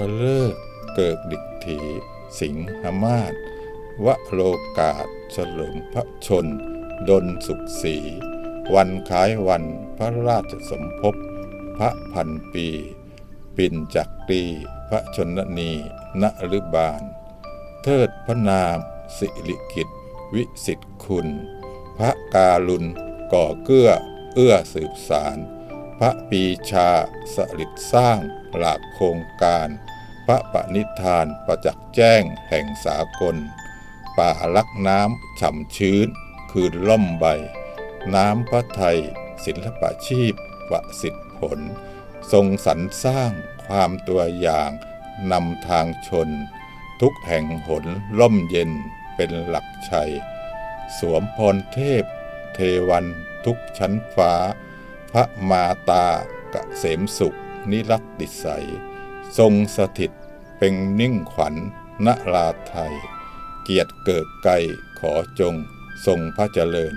สุภเลิกเกิกดิกถี สิงหมาศวโลกาศเฉลิมพระชน ดนสุขสีวันคล้ายวันพระราชสมภพพระพันปี ปินจักรีพระชนนีณฤบาล เทิดพระนาม สิริกิตวิสิทธิคุณ พระการุณก่อเกื้อ เอื้อสืบสาร พระปีชาสลิดสร้างหลากโครงการ ระปณิธานประจักษ์แจ้งแห่งสากล ป่าลักน้ำฉ่ำชื้น คืนล่มใบ น้ำพระไทย ศิลปะชีพวสิทธิผล ทรงสรรสร้างความตัวอย่างนำทางชน ทุกแห่งหนล่มเย็นเป็นหลักชัย สวมพรเทพ เทวันทุกชั้นฟ้า พระมาตากะเสมสุขนิรัตติใสยทรงสถิต เป็นนิ่งขวัญณราไทย เกียรติเกิดไกรขอจง ทรงพระเจริญ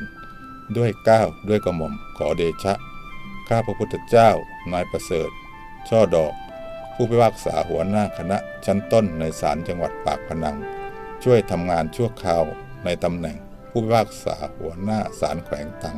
ด้วยก้าวด้วยกระหม่อมขอเดชะ ข้าพระพุทธเจ้านายประเสริฐ ช่อดอก ผู้พิพากษาหัวหน้าคณะชั้นต้นในศาลจังหวัดปากพนัง ช่วยทำงานชั่วคราวในตำแหน่งผู้พิพากษาหัวหน้าศาลแขวงตัง